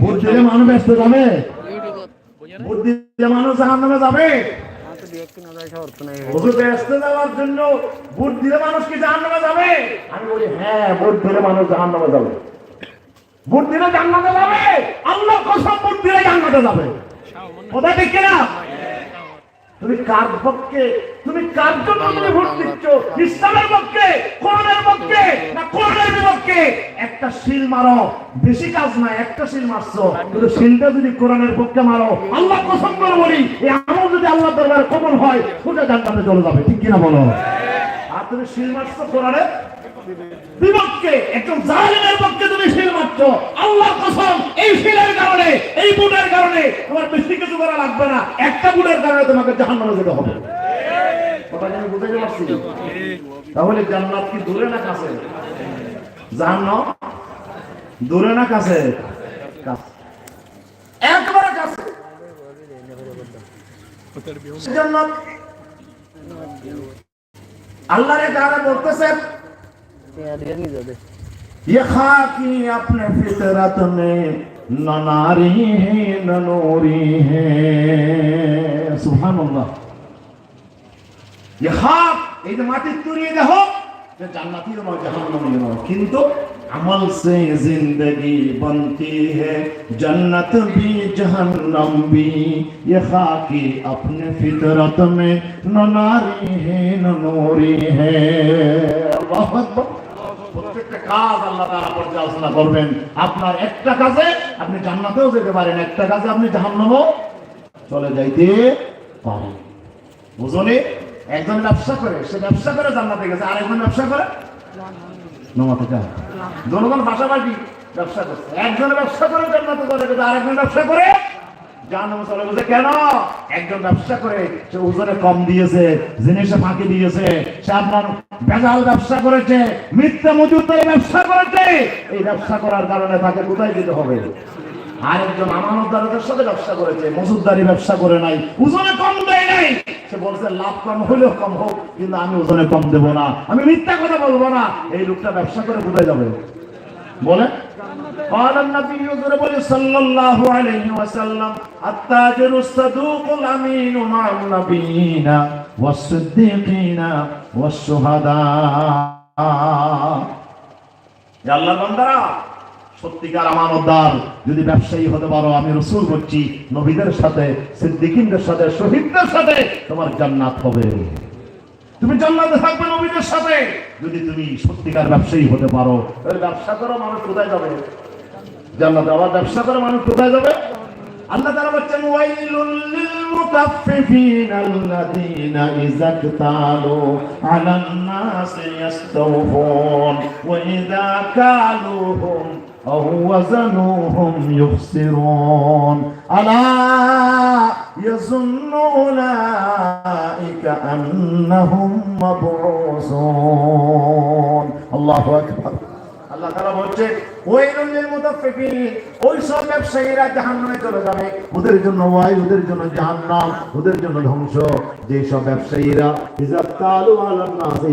Vote দিলে মানুষ ব্যস্ত যাবে। ভোট দিলে মানুষ জাহান নামে যাবে ব্যস্ত যাওয়ার জন্য ভোট দিলে মানুষ কি জাহান নামে যাবে? আমি বলি হ্যাঁ ভোট দিলে মানুষ জাহান নামে যাবে। ভোট দিলে জান্নাতে যাবে। আল্লাহ কসম ভোট দিলে জান্নাতে যাবে। কথা ঠিক কিনা? তুমি কার পক্ষে তুমি কার জন্য তুমি ভোট দিচ্ছ? ইসলামের পক্ষে কোরআনের পক্ষে না কোরআনের একটা শিল মারো। বেশি কাজ না একটা শিল মারছো। কিন্তু শিলটা যদি কোরআনের পক্ষে মারো, আল্লাহ কসম করে বলি, এই আমল যদি আল্লাহ কবল হয়, সোজা জান্নাতে চলে যাবে। ঠিক কিনা বলো? আর তুমি শিল মারছো বিপক্ষে, একজন পক্ষে তুমি শিল আল্লাহ কসম, এই শিলের কারণে, এই বুটের কারণে তোমার বেশি কিছু করা লাগবে না। একটা বুটের কারণে তোমাকে জাহান্নামে যেতে হবে। তাহলে জান্নাত কি দূরে না কাছে? জাহান্নাম দূরে না কাছে কাছে একবারে কাছে জান্নাত আল্লাহর কাছে বলতেছেন ये खाकी अपने फितरत में न नारी है न नूरी है सुभान अल्लाह ये खाक এই যে মাটির তুরিয়ে দেখো যে জান্নাতিও নয় জাহান্নামীও নয় কিন্তু अमल से जिंदगी बनती है जन्नत भी जहन्नम भी ये खाकी अपने फितरत में न नारी है न नूरी है अल्लाहु अकबर প্রত্যেকটা কাজ আল্লাহ তাআলা পর্যালোচনা করবেন আপনার একটা কাজে আপনি জান্নাতেও যেতে পারেন একটা কাজে আপনি জাহান্নামেও চলে যাইতে পারেন বুঝলি একজন ব্যবসা করে, সে ব্যবসা করে জান্নাতে গেছে আর একজন ব্যবসা করে? নমাতে যায় জনগণ পাশাপাশি ব্যবসা করছে। একজন ব্যবসা করে জান্নাতে চলে গেছে আর একজন ব্যবসা করে কেন? একজন ব্যবসা করে, সে কম দিয়েছে দিয়েছে ভেজাল ব্যবসা করেছে, মিথ্যা মজুদারি ব্যবসা করেছে। এই ব্যবসা করার কারণে তাকে কোথায় যেতে হবে? আরেকজন আমানতদারদের সাথে ব্যবসা করেছে মজুদারি ব্যবসা করে নাই ওজনে কম দেয় নাই সে বলছে লাভ কম হলেও কম হোক কিন্তু আমি ওজনে কম দেব না আমি মিথ্যা কথা বলবো না এই লোকটা ব্যবসা করে কোথায় যাবে বলে قال النبي صلى الله عليه وسلم التاجر الصدوق الامين مع النبيين والصديقين والشهداء يا الله بندرا সত্যিকার আমানতদার যদি ব্যবসায়ী হতে পারো, আমি রসুল বলছি, নবীদের সাথে, সিদ্দিকিনদের সাথে, শহীদদের সাথে তোমার জান্নাত হবে। তুমি জান্নাতে থাকবে নবীদের সাথে। যদি তুমি সত্যিকার ব্যবসায়ী হতে পারো, তাহলে ব্যবসা করো, মানুষ কোথায় যাবে? জান্নাতে আবার ব্যবসা করে, মানুষ কোথায় যাবে? আল্লাহ তাআলা বলছেন, ওয়াইলুল লিল أو وزنوهم يخسرون ألا يظن أولئك أنهم مبعوثون الله أكبر আল্লাহ তাআলা বলছে ওয়াইলুল লিল মুতাফফিফিন ওই সব ব্যবসায়ীরা জাহান্নামে চলে যাবে ওদের জন্য ওয়াই ওদের জন্য জাহান্নাম ওদের জন্য ধ্বংস যে সব ব্যবসায়ীরা ইজা কালু আলান নাস